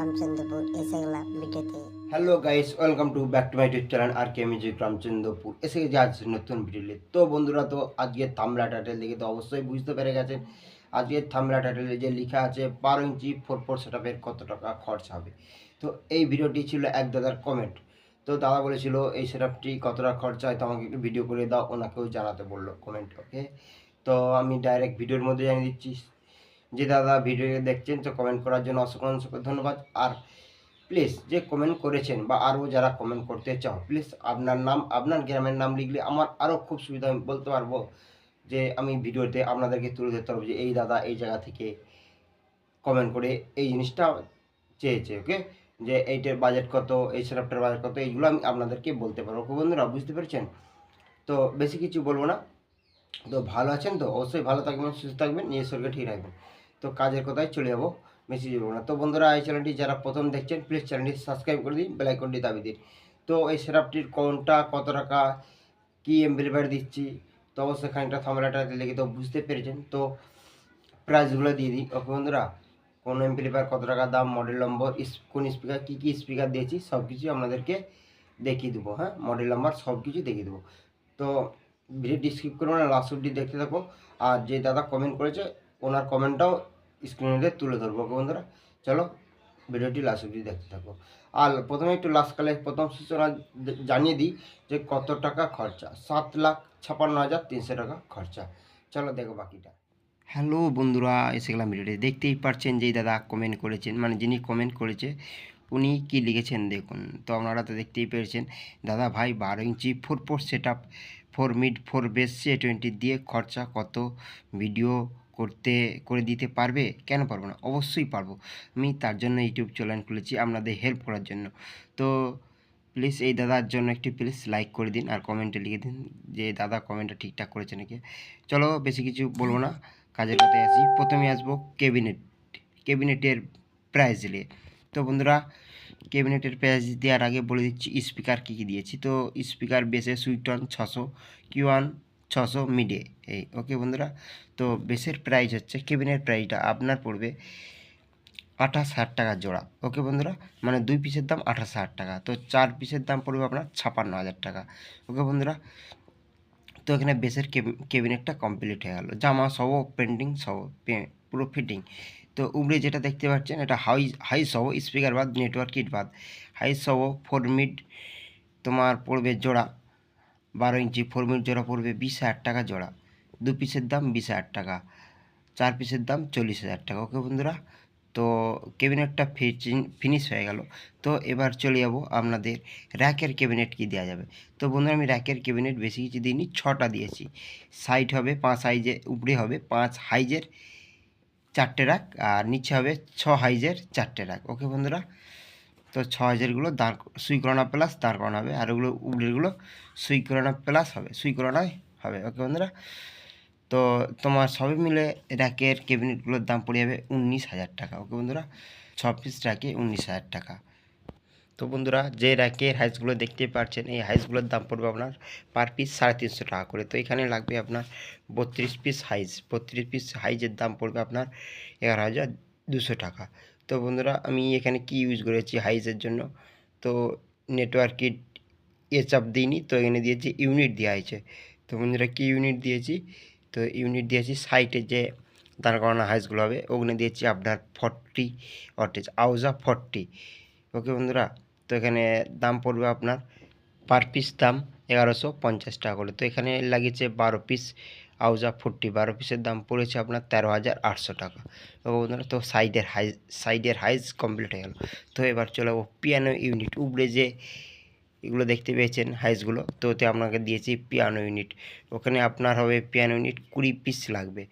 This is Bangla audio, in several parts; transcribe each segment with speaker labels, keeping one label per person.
Speaker 1: রামচন্দ্রপুর ভিডিওতে।
Speaker 2: Hello guys welcome to back to my YouTube channel R K music Ramchandrapur এসে গেছে আজ নতুন ভিডিও। তো বন্ধুরা, তো আজকে থামলা টাইটেল দেখে তো অবশ্যই বুঝতে পেরে গেছেন। আজকে থামলা টাইটেলে যে লেখা আছে, বারো ইঞ্চি ফোর ফোর সেটআপের কত টাকা খরচ হবে। তো এই ভিডিওটি ছিল এক দাদার কমেন্ট তো দাদা বলেছিল, এই সেটআপটি কত টাকা খরচা হয়? তো আমাকে একটু ভিডিও করে দাও। ওনাকেও জানাতে বলল কমেন্ট ওকে তো আমি ডাইরেক্ট ভিডিওর মধ্যে জানিয়ে দিচ্ছি। যে দাদা ভিডিও দেখছেন, তো কমেন্ট করার জন্য অসংখ্য অসংখ্য ধন্যবাদ। আর প্লিজ যে কমেন্ট করেছেন বা আরও যারা কমেন্ট করতে চাও প্লিজ আপনার নাম, আপনার গ্রামের নাম লিখলে আমার আরও খুব সুবিধা আমি বলতে পারব যে আমি ভিডিওতে আপনাদেরকে তুলে ধরতে পারব যে এই দাদা এই জায়গা থেকে কমেন্ট করে এই জিনিসটা চেয়েছে ওকে যে এইটার বাজেট কত, এই সেটআপটার বাজেট কত, এইগুলো আমি আপনাদেরকে বলতে পারব বন্ধুরা? বুঝতে পেরেছেন? তো বেশি কিছু বলব না। তো ভালো আছেন তো? অবশ্যই ভালো থাকবেন, সুস্থ থাকবেন নিজের শরীরকে ঠিক রাখবেন। তো কাজের কথায় চলে যাব। বেশি যাব না। তো বন্ধুরা, এই চ্যানেলটি যারা প্রথম দেখছেন প্লিজ চ্যানেলটি সাবস্ক্রাইব করে দিন বেলাইকনটি দাবি দিন। তো এই সেরাপটির কোনটা কত টাকা, কী এমপ্লিফায়ার দিচ্ছি, তো অবশ্যই খানিকটা থামলাটা লিখে তো বুঝতে পেরেছেন। তো প্রাইসগুলো দিয়ে দিই। ওকে বন্ধুরা, কোন এমপ্লিফায়ার কত টাকা, দাম মডেল নম্বর কোন স্পিকার কী কী স্পিকার দিয়েছি সব কিছু আপনাদেরকে দেখিয়ে দেবো হ্যাঁ? মডেল নাম্বার সব কিছু দেখিয়ে দেবো। তো ভিডিও ডিসক্রিপ করব না লাস্ট অব্দি দেখতে থাকো। আর যে দাদা কমেন্ট করেছে, ওনার কমেন্টটাও স্ক্রিনে তুলে ধরবো বন্ধুরা? চলো, ভিডিওটি লাস্ট অব্দি দেখতে থাকো। আর প্রথমে একটু লাস্ট কালে প্রথম সূচনা জানিয়ে দিই যে কত টাকা খরচা? সাত লাখ ছাপান্ন হাজার তিনশো টাকা খরচা। চলো, দেখো বাকিটা। হ্যালো বন্ধুরা, এসে গেলাম ভিডিওটি। দেখতেই পারছেন যেই দাদা কমেন্ট করেছেন মানে যিনি কমেন্ট করেছে, উনি কি লিখেছেন দেখুন। তো আপনারা তো দেখতেই পেরেছেন, দাদা ভাই বারো inch four four set up four mid four bass সে টোয়েন্টি দিয়ে খরচা কত? ভিডিও করতে, করে দিতে পারবে? কেন পারব না? অবশ্যই পারব। আমি তার জন্য ইউটিউব চ্যানেল খুলেছি আপনাদের হেল্প করার জন্য। তো প্লিজ এই দাদার জন্য একটি প্লিজ লাইক করে দিন আর কমেন্টে লিখে দিন যে, দাদা কমেন্টটা ঠিকঠাক করেছে নাকি? চলো বেশি কিছু বলব না। কাজের কথায় আসি প্রথমে আসব ক্যাবিনেট ক্যাবিনেটের প্রাইস নিয়ে। তো বন্ধুরা ক্যাবিনেটের প্রাইস দেওয়ার আগে বলে দিচ্ছি স্পিকার কী কী দিয়েছি? তো স্পিকার বেসে সুইটন ছশো কিউয়ান ছশো মিডে। এই, ওকে বন্ধুরা? তো বেসের প্রাইস হচ্ছে, কেবিনের প্রাইসটা আপনার পড়বে আঠাশ হাজার টাকা জোড়া, ওকে বন্ধুরা? মানে দুই পিসের দাম আঠাশ হাজার টাকা, তো চার পিসের দাম পড়বে আপনার ছাপান্ন হাজার টাকা, ওকে বন্ধুরা? তো এখানে বেসের কেবিনেটটা কমপ্লিট হয়ে গেল, জামা সহ পেন্টিং সহ পুরো ফিটিং তো উপরে যেটা দেখতে পাচ্ছেন, এটা হাই হাই সহ স্পিকার বাদ নেটওয়ার্ক কিট বাদ হাই সহ ফোর মিড তোমার পড়বে জোড়া বারো ইঞ্চি ফোর মিড জোড়া পড়বে বিশ হাজার টাকা জোড়া। দু পিসের দাম বিশ হাজার টাকা, চার পিসের দাম চল্লিশ হাজার টাকা। ওকে বন্ধুরা, তো ক্যাবিনেটটা ফিনিশ হয়ে গেল। তো এবার চলে যাব আপনাদের র্যাকের ক্যাবিনেট কি দেওয়া যাবে। তো বন্ধুরা, আমি র্যাকের ক্যাবিনেট বেশি কিছু দিইনি, ছটা দিয়েছি। সাইড হবে পাঁচ হাইজের উপরে হবে পাঁচ হাইজের চারটে রাখ আর নিচে হবে ছ হাইজের চারটে রাখ ওকে বন্ধুরা তো ছ হাজারগুলো দাঁড় সুই করানো প্লাস দাঁড় করানো হবে। আর ওগুলো উপরেরগুলো সুই করানো প্লাস হবে, সুই করানোই হবে। ওকে বন্ধুরা? তো তোমার সবই মিলে র্যাকের ক্যাবিনেটগুলোর দাম পড়ে যাবে উনিশ হাজার টাকা। ওকে বন্ধুরা? ছ পিস র্যাকে উনিশ হাজার টাকা। তো বন্ধুরা, যে র্যাকের হাইসগুলো দেখতে পাচ্ছেন, এই হাইসগুলোর দাম পড়বে আপনার পার পিস সাড়ে তিনশো টাকা করে। তো এখানে লাগবে আপনার বত্রিশ পিস হাইস বত্রিশ পিস হাইজের দাম পড়বে আপনার এগারো হাজার দুশো টাকা। তো বন্ধুরা, আমি এখানে কি ইউজ করেছি হাইজের জন্য? তো নেটওয়ার্ক কিট এ দিইনি, তো এখানে দিয়েছি ইউনিট দেওয়া হয়েছে। তো বন্ধুরা, কি ইউনিট দিয়েছি? তো ইউনিট দিয়েছি সাইটে যে দাঁড় করানো হাইসগুলো হবে, ওখানে দিয়েছি আপনার ফর্টি অটেজ আউজা ফর্টি ওকে বন্ধুরা, তো এখানে দাম পড়বে আপনার পার পিস দাম এগারোশো পঞ্চাশ টাকা করে। তো এখানে লাগিয়েছে বারো পিস আউজা ফোরটি বারো পিসের দাম পড়েছে আপনার তেরো হাজার আটশো টাকা। বন্ধুরা, তো সাইডের হাইজ সাইডের হাইজ কমপ্লিট হয়ে গেল। তো এবার চলে যাব পিয়ানো ইউনিট। উপরে যে এগুলো দেখতে পেয়েছেন হাইসগুলো তো ওতে আপনাকে দিয়েছি পিয়ানো ইউনিট। ওখানে আপনার হবে পিয়ানো ইউনিট কুড়ি পিস লাগবে।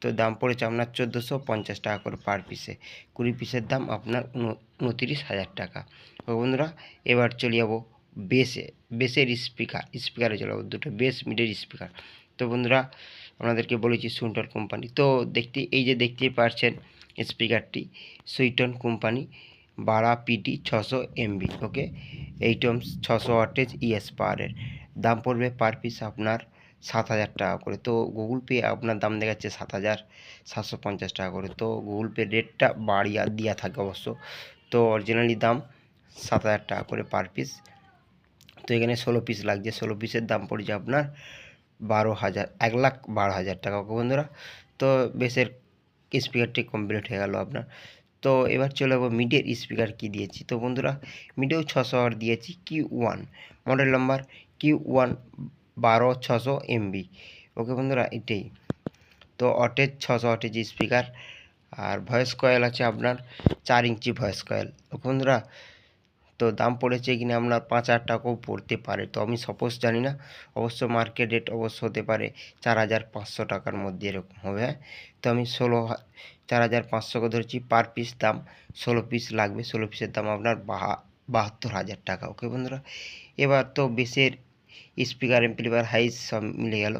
Speaker 2: তো দাম পড়েছে আপনার চোদ্দোশো পঞ্চাশ টাকা করে পার পিসে। কুড়ি পিসের দাম আপনার উন- উনতিরিশ হাজার টাকা। তো বন্ধুরা, এবার চলে যাব বেসে, বেসের স্পিকার, স্পিকারে চলে যাব দুটো, বেস, মিডের স্পিকার। তো বন্ধুরা, আপনাদেরকে বলেছি সুইটন কোম্পানি তো দেখতে, এই যে দেখতেই পারছেন স্পিকারটি সুইটন কোম্পানি বারা পিটি ছশো এমবি ওকে এইটমস ছশো ওয়াটেজ ইএস পাওয়ারের দাম পড়বে পার পিস আপনার সাত হাজার টাকা করে। তো গুগল পে আপনার দাম দেখাচ্ছে সাত হাজার সাতশো পঞ্চাশ টাকা করে। তো গুগল পে রেটটা বাড়িয়ে দেওয়া থাকে অবশ্য। তো অরিজিনালি দাম সাত হাজার টাকা করে পার পিস তো এখানে ষোলো পিস লাগছে। ষোলো পিসের দাম পড়েছে আপনার বারো হাজার, এক লাখ বারো হাজার টাকা ওকে বন্ধুরা। তো বেসের স্পিকারটি কমপ্লিট হয়ে গেল আপনার। তো এবার চলে যাব মিডিয়ার স্পিকার কি দিয়েছি। তো বন্ধুরা মিডেও ছশো আর দিয়েছি Q one model number Q one বারো ছশো এমবি ওকে বন্ধুরা, এটাই। তো অটেজ ছশো অটেজ স্পিকার আর ভয়েস কয়েল আছে আপনার, চার ইঞ্চি ভয়েস কয়েল ওকে বন্ধুরা তো দাম পড়েছে কিনা আপনার পাঁচ হাজার টাকাও পড়তে পারে। তো আমি সপোজ জানি না, অবশ্য মার্কেট রেট অবশ্য হতে পারে চার হাজার পাঁচশো টাকার মধ্যে এরকম হবে হ্যাঁ? তো আমি ষোলো চার হাজার পাঁচশোকে ধরেছি পার পিস দাম ষোলো পিস লাগবে, ষোলো পিসের দাম আপনার বাহা- বাহাত্তর হাজার টাকা ওকে বন্ধুরা? এবার তো বেসের স্পিকার এমপ্লিফায়ার হাইস সব মিলে গেল।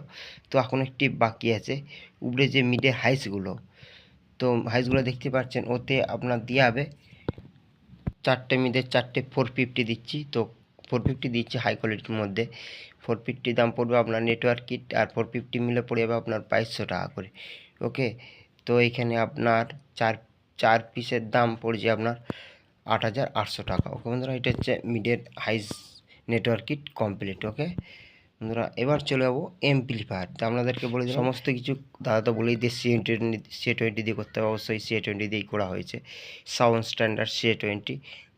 Speaker 2: তো এখন একটি বাকি আছে, উপরে যে মিডে হাইসগুলো তো হাইসগুলো দেখতে পাচ্ছেন, ওতে আপনার দেওয়া হবে চারটে মিদের চারটে ফোর ফিফটি দিচ্ছি। তো ফোর ফিফটি দিচ্ছি হাই কোয়ালিটির মধ্যে। ফোর ফিফটি দাম পড়বে আপনার নেটওয়ার্ক কিট আর ফোর ফিফটি মিলে পড়ে যাবে আপনার বাইশশো টাকা করে। ওকে? তো এখানে আপনার চার চার পিসের দাম পড়ছে আপনার আট হাজার আটশো টাকা। ওকে বন্ধুরা, এটা হচ্ছে মিডের হাইস নেটওয়ার্ক কিট কমপ্লিট ওকে? বন্ধুরা এবার চলে যাব এমপ্লিফায়ার তো আপনাদেরকে বলে সমস্ত কিছু দাদা তো বলেই দিয়ে সি টোয়েন্টি সি টোয়েন্টি দিয়ে করতে হবে, অবশ্যই সি টোয়েন্টি দিয়েই করা হয়েছে। সাউন্ড স্ট্যান্ডার্ড সি টোয়েন্টি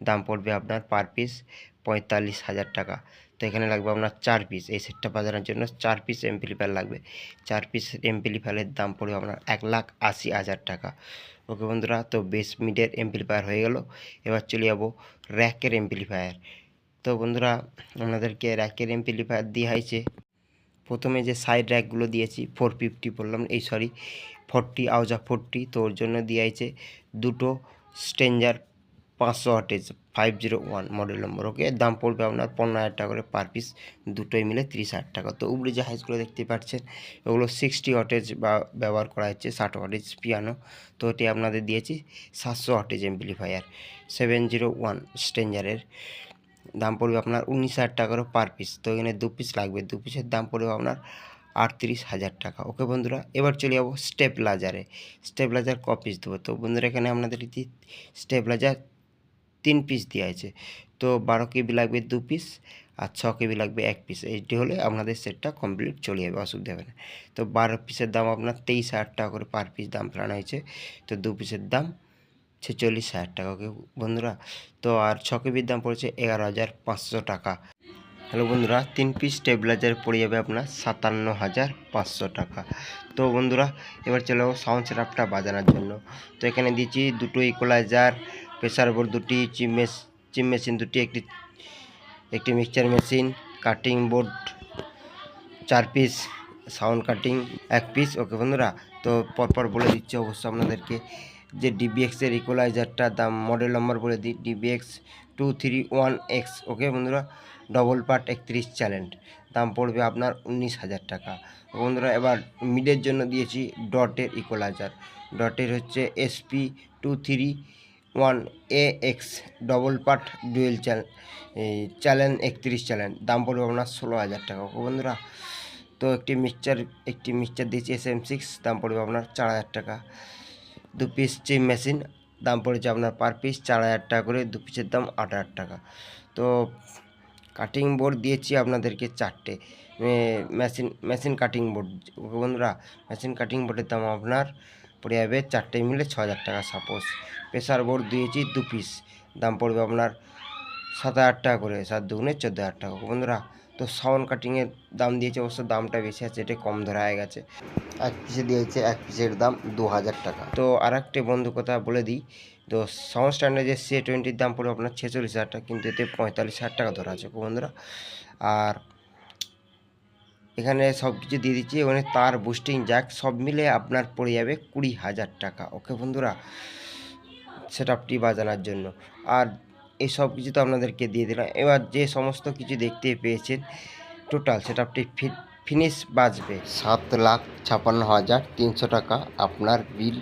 Speaker 2: দাম পড়বে আপনার পার পিস পঁয়তাল্লিশ হাজার টাকা। তো এখানে লাগবে আপনার চার পিস এই সেটটা বাজানোর জন্য চার পিস এমপ্লিফায়ার লাগবে। চার পিস এমপ্লিফায়ারের দাম পড়বে আপনার এক লাখ আশি হাজার টাকা। ওকে বন্ধুরা, তো বেস মিডের এমপ্লিফায়ার হয়ে গেল। এবার চলে যাব র্যাকের এমপ্লিফায়ার তো বন্ধুরা আপনাদেরকে র্যাকের এমপ্লিফায়ার দিয়ে হয়েছে প্রথমে যে সাইড র্যাকগুলো দিয়েছি ফোর ফিফটি বললাম, এই সরি ফোরটি আউজা ফোরটি তো ওর জন্য দিয়ে হয়েছে দুটো স্ট্রেঞ্জার পাঁচশো wattage five zero one model number okay দাম পড়বে আপনার পনেরো হাজার টাকা করে পার পিস দুটোই মিলে তিরিশ হাজার টাকা। তো উপরে যে হাইসগুলো দেখতে পাচ্ছেন, ওগুলো সিক্সটি অটেজ বা ব্যবহার করা হচ্ছে, ষাট অটেজ পিয়ানো তো এটি আপনাদের দিয়েছি সাতশো wattage amplifier seven zero one স্ট্রেঞ্জারের দাম পড়বে আপনার উনিশ হাজার টাকা করে পার পিস তো এখানে দু পিস লাগবে। দু পিসের দাম পড়বে আপনার আটত্রিশ হাজার টাকা। ওকে বন্ধুরা, এবার চলে যাব স্টেপলাজারে। স্টেপলাজার ক পিস দেবো? তো বন্ধুরা, এখানে আপনাদের স্টেপলাজার তিন পিস দেওয়া আছে তো বারো কেবি লাগবে দু পিস আর ছ কেবি লাগবে এক পিস এইটি হলে আপনাদের সেটটা কমপ্লিট চলে যাবে, অসুবিধা হবে না। তো বারো পিসের দাম আপনার তেইশ হাজার টাকা করে পার পিস দাম ফেলানো হয়েছে। তো দু পিসের দাম ছেচল্লিশ হাজার টাকা। ওকে বন্ধুরা, তো আর ছ কেবির দাম পড়েছে এগারো হাজার পাঁচশো টাকা। হ্যালো বন্ধুরা, তিন পিস স্টেবিলাইজার পড়ে যাবে আপনার সাতান্ন হাজার পাঁচশো টাকা। তো বন্ধুরা, এবার চলে সাউন্ড সেটআপটা বাজানোর জন্য। তো এখানে দিচ্ছি দুটো ইকোলাইজার প্রেসার বোর্ড দুটি, চিপ মেস চিপ মেশিন দুটি, একটি একটি মিক্সচার মেশিন, কাটিং বোর্ড চার পিস, সাউন্ড কাটিং এক পিস। ওকে বন্ধুরা, তো পরপর বলে দিচ্ছি অবশ্য আপনাদেরকে। যে ডিবিএক্সের ইকোলাইজারটা দাম মডেল নম্বর বলে দিই DBX two three one X okay বন্ধুরা? ডবল পার্ট একত্রিশ চ্যালেঞ্জ দাম পড়বে আপনার উনিশ হাজার টাকা। বন্ধুরা, এবার মিডের জন্য দিয়েছি ডটের ইকোলাইজার ডটের হচ্ছে SP two three one A X double part dual challenge challenge একত্রিশ চ্যালেঞ্জ দাম পড়বে আপনার ষোলো হাজার টাকা ওকে বন্ধুরা? তো একটি মিক্সচার একটি মিক্সচার দিয়েছি এস এম সিক্স দাম পড়বে আপনার চার হাজার টাকা। দু পিস চিপ মেশিন দাম পড়েছে আপনার পার পিস চার হাজার টাকা করে, দু পিসের দাম আট হাজার টাকা। তো কাটিং বোর্ড দিয়েছি আপনাদেরকে চারটে। মেশিন মেশিন কাটিং বোর্ড বন্ধুরা মেশিন কাটিং বোর্ডের দাম আপনার পড়ে যাবে চারটে মিলে ছ হাজার টাকা। সাপোজ প্রেসার বোর্ড দিয়েছি দু পিস দাম পড়বে আপনার সাত হাজার টাকা করে, সাত দুগুণে চোদ্দ হাজার টাকা। বন্ধুরা তো সাউন্ড কাটিংয়ের দাম দিয়েছে অবশ্য দামটা বেশি আছে এটা কম ধরা হয়ে গেছে। এক পিসে দিয়েছে এক পিসের দাম দু হাজার টাকা। তো আর একটি বন্ধু কথা বলে দিই তো সাউন্ড স্ট্যান্ডার্ড যে সি টোয়েন্টির দাম পড়বে আপনার ছেচল্লিশ হাজার টাকা কিন্তু এতে পঁয়তাল্লিশ হাজার টাকা ধরা আছে বন্ধুরা। আর এখানে সব কিছু দিয়ে দিচ্ছি ওখানে তার বুস্টিং জ্যাক সব মিলে আপনার পড়ে যাবে কুড়ি হাজার টাকা ওকে বন্ধুরা? সেট আপটি বাজানোর জন্য। আর এই সব কিছু তো আপনাদেরকে দিয়ে দিলাম। এবার যে সমস্ত কিছু দেখতে পেয়েছেন টোটাল সেট আপটি ফিনিশ বাজবে। সাত লাখ ছাপান্ন হাজার তিনশো টাকা আপনার বিল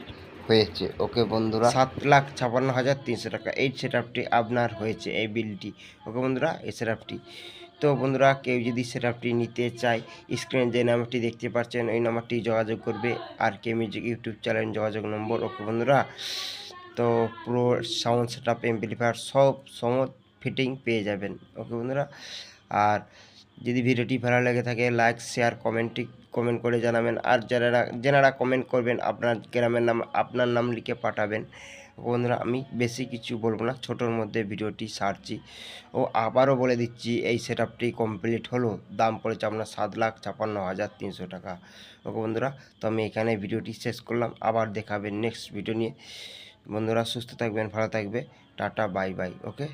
Speaker 2: হয়েছে। ওকে বন্ধুরা? সাত লাখ ছাপান্ন হাজার তিনশো টাকা এই সেট আপটি আপনার হয়েছে এই বিলটি ওকে বন্ধুরা এই সেট আপটি তো বন্ধুরা কেউ যদি সেট আপটি নিতে চায় স্ক্রিনে যে নাম্বারটি দেখতে পাচ্ছেন ওই নাম্বারটি যোগাযোগ করবে R K music YouTube channel যোগাযোগ নম্বর। ওকে বন্ধুরা তো পুরো সাউন্ড সেট আপ এমপ্লিফায়ার সব সমত ফিটিং পেয়ে যাবেন। ওকে বন্ধুরা? আর যদি ভিডিওটি ভালো লেগে থাকে লাইক শেয়ার কমেন্টটি কমেন্ট করে জানাবেন। আর যারা যারা কমেন্ট করবেন, আপনার গ্রামের নাম, আপনার নাম লিখে পাঠাবেন। বন্ধুরা, আমি বেশি কিছু বলব না, ছোটোর মধ্যে ভিডিওটি সারছি। ও আবারও বলে দিচ্ছি, এই সেট কমপ্লিট হলো। দাম পড়েছে আপনার সাত লাখ ছাপান্ন হাজার তিনশো টাকা। ওকে বন্ধুরা, তো আমি এখানে ভিডিওটি শেষ করলাম। আবার দেখাবেন নেক্সট ভিডিও নিয়ে। বন্ধুরা সুস্থ থাকবেন ভালো থাকবে। Tata bye bye okay?